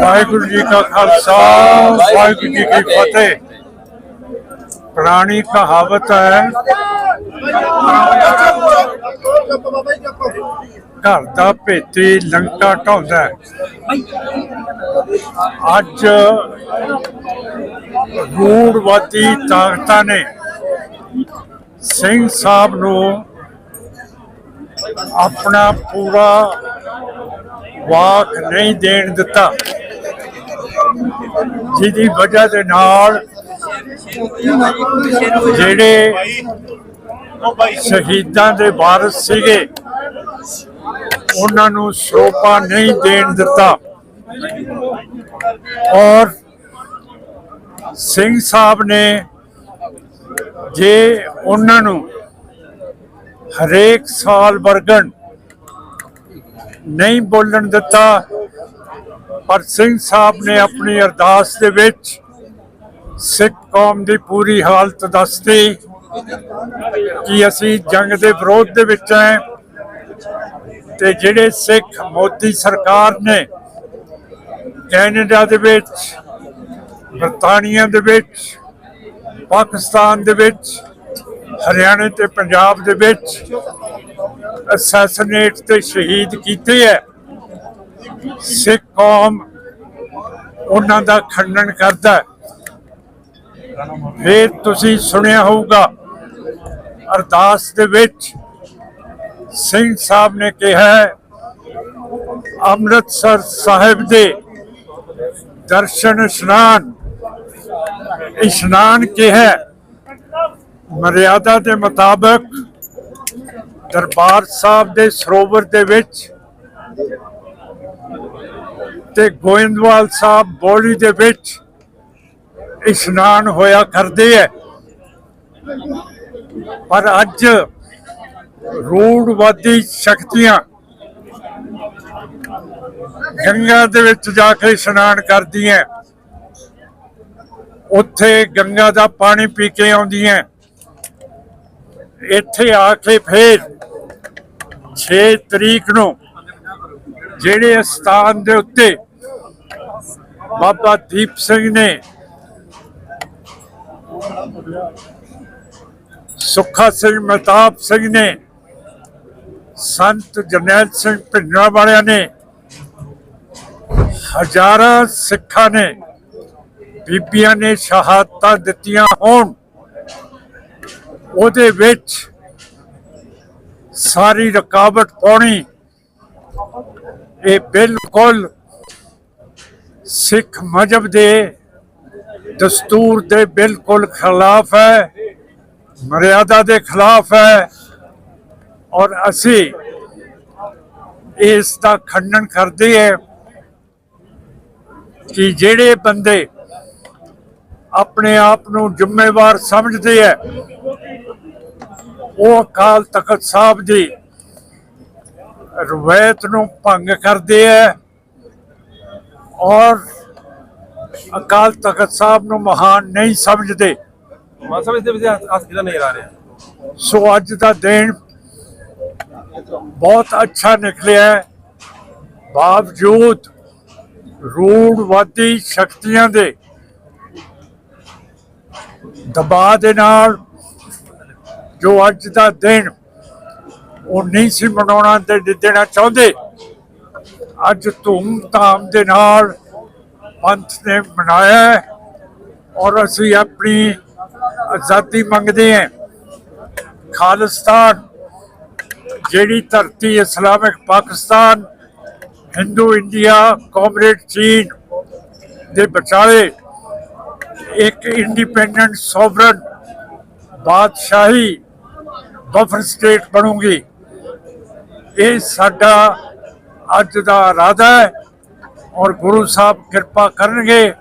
ਵਾਹਿਗੁਰੂ ਜੀ ਕਾ ਖਾਲਸਾ, ਵਾਹਿਗੁਰੂ ਜੀ ਕੀ ਫਤਿਹ। ਪੁਰਾਣੀ ਕਹਾਵਤ ਹੈ, ਘਰ ਦਾ ਭੇਤੀ ਲੰਕਾ ਢਾਉਂਦਾ ਅੱਜ ਰੂੜਵਾਦੀ ਤਾਕਤਾਂ ਨੇ ਸਿੰਘ ਸਾਹਿਬ ਨੂੰ ਆਪਣਾ ਪੂਰਾ ਵਾਕ ਨਹੀਂ ਦੇਣ ਦਿੱਤਾ, ਜਿਹਦੀ ਵਜ੍ਹਾ ਦੇ ਨਾਲ ਜਿਹੜੇ ਸ਼ਹੀਦਾਂ ਦੇ ਵਾਰਸ ਸੀਗੇ, ਉਹਨਾਂ ਨੂੰ ਸਰੋਪਾ ਨਹੀਂ ਦੇਣ ਦਿੱਤਾ। ਔਰ ਸਿੰਘ ਸਾਹਿਬ ਨੇ ਜੇ ਉਹਨਾਂ ਨੂੰ ਹਰੇਕ ਸਾਲ ਵਰਗਣ ਨਹੀਂ ਬੋਲਣ ਦਿੱਤਾ, ਪਰ ਸਿੰਘ ਸਾਹਿਬ ਨੇ ਆਪਣੀ ਅਰਦਾਸ ਦੇ ਵਿੱਚ ਸਿੱਖ ਕੌਮ ਦੀ ਪੂਰੀ ਹਾਲਤ ਦੱਸਤੀ ਕਿ ਅਸੀਂ ਜੰਗ ਦੇ ਵਿਰੋਧ ਦੇ ਵਿੱਚ ਹੈ ਤੇ ਜਿਹੜੇ ਸਿੱਖ ਮੋਦੀ ਸਰਕਾਰ ਨੇ ਕੈਨੇਡਾ ਦੇ ਵਿੱਚ ਬਰਤਾਨੀਆ ਦੇ ਵਿੱਚ ਪਾਕਿਸਤਾਨ ਦੇ ਵਿੱਚ ਹਰਿਆਣਾ ਤੇ ਪੰਜਾਬ ਦੇ ਵਿੱਚ ਅਸੈਸੀਨੇਟ ਤੇ ਸ਼ਹੀਦ ਕੀਤੇ ਹੈ ਸਿੱਖ ਕੌਮ ਉਹਨਾਂ ਦਾ ਖੰਡਨ ਕਰਦਾ ਫਿਰ ਤੁਸੀਂ ਸੁਣਿਆ ਹੋਊਗਾ ਅਰਦਾਸ ਦੇ ਵਿੱਚ ਸਿੰਘ ਸਾਹਿਬ ਨੇ ਕਿਹਾ ਹੈ, ਅੰਮ੍ਰਿਤਸਰ ਸਾਹਿਬ ਦੇ ਦਰਸ਼ਨ ਇਸ਼ਨਾਨ ਇਸ਼ਨਾਨ ਕਿਹਾ ਮਰਿਆਦਾ ਦੇ ਮੁਤਾਬਕ ਦਰਬਾਰ ਸਾਹਿਬ ਦੇ ਸਰੋਵਰ ਦੇ ਵਿੱਚ ਤੇ ਗੋਇੰਦਵਾਲ ਸਾਹਿਬ ਬੋਲੀ ਦੇ ਵਿੱਚ ਇਸ਼ਨਾਨ ਹੋਇਆ ਕਰਦੇ ਹੈ। ਪਰ ਅੱਜ ਰੂੜਵਾਦੀ ਸ਼ਕਤੀਆਂ ਗੰਗਾ ਦੇ ਵਿੱਚ ਜਾ ਕੇ ਇਸ਼ਨਾਨ ਕਰਦੀਆਂ ਉੱਥੇ ਗੰਗਾ ਦਾ ਪਾਣੀ ਪੀ ਕੇ ਆਉਂਦੀਆਂ। ਇੱਥੇ ਆ ਕੇ ਫੇਰ 6 ਤਰੀਕ ਨੂੰ ਜਿਹੜੇ ਸਥਾਨ ਦੇ ਉੱਤੇ ਬਾਬਾ ਦੀਪ ਸਿੰਘ ਨੇ ਸੁੱਖਾ ਸਿੰਘ ਮਹਤਾਬ ਸਿੰਘ ਨੇ, ਸੰਤ ਜਰਨੈਲ ਸਿੰਘ ਭਿੰਡਰਾ ਵਾਲਿਆਂ ਨੇ, ਹਜ਼ਾਰਾਂ ਸਿੱਖਾਂ ਨੇ ਬੀਬੀਆਂ ਨੇ ਸ਼ਹਾਦਤਾਂ ਦਿੱਤੀਆਂ ਹੋਣ, ਉਹਦੇ ਵਿੱਚ ਸਾਰੀ ਰੁਕਾਵਟ ਪਾਉਣੀ, ਇਹ ਬਿਲਕੁਲ ਸਿੱਖ ਮਜਬ ਦੇ ਦਸਤੂਰ ਦੇ ਬਿਲਕੁਲ ਖਿਲਾਫ ਹੈ, ਮਰਿਆਦਾ ਦੇ ਖਿਲਾਫ ਹੈ, ਔਰ ਅਸੀਂ ਇਸ ਦਾ ਖੰਡਨ ਕਰਦੇ ਹਾਂ ਕਿ ਜਿਹੜੇ ਬੰਦੇ ਆਪਣੇ ਆਪ ਨੂੰ ਜ਼ਿੰਮੇਵਾਰ ਸਮਝਦੇ ਹੈ। ਉਹ ਅਕਾਲ ਤਖਤ ਸਾਹਿਬ ਦੀ ਰਵਾਇਤ ਨੂੰ ਭੰਗ ਕਰਦੇ ਹੈ ਔਰ ਅਕਾਲ ਤਖਤ ਸਾਹਿਬ ਨੂੰ ਮਹਾਨ ਨਹੀਂ ਸਮਝਦੇ। ਮਾਨ ਸਾਹਿਬ ਇਸ ਦੇ ਵਿੱਚ ਹੱਥ ਕਿਹਦਾ ਨਜ਼ਰ ਆ ਰਿਹਾ? ਸੋ ਅੱਜ ਦਾ ਦਿਨ ਬਹੁਤ ਅੱਛਾ ਨਿਕਲਿਆ ਹੈ। ਬਾਵਜੂਦ ਰੂੜਵਾਦੀ ਸ਼ਕਤੀਆਂ ਦੇ ਦਬਾਅ ਦੇ ਨਾਲ ਜੋ ਅੱਜ ਦਾ ਦਿਨ ਉਹ ਨਹੀਂ ਸੀ ਮਨਾਉਣਾ ਤੇ ਦੇਣਾ ਚਾਹੁੰਦੇ। ਅੱਜ ਧੂਮ-ਧਾਮ ਦੇ ਨਾਲ ਪੰਥ ਨੇ ਮਨਾਇਆ ਔਰ ਅਸੀਂ ਆਪਣੀ ਆਜ਼ਾਦੀ ਮੰਗਦੇ ਹਾਂ। ਖਾਲਿਸਤਾਨ, ਜਿਹੜੀ ਧਰਤੀ Islamic Pakistan Hindu India comrade ਚੀਨ ਦੇ ਵਿਚਾਲੇ ਇੱਕ ਇੰਡੀਪੈਂਡੈਂਟ ਸੋਵਰਨ ਬਾਦਸ਼ਾਹੀ ਬਫਰ ਸਟੇਟ ਬਣੂਗੀ ਇਹ ਸਾਡਾ ਅੱਜ ਦਾ ਇਰਾਦਾ ਹੈ ਔਰ ਗੁਰੂ ਸਾਹਿਬ ਕਿਰਪਾ ਕਰਨਗੇ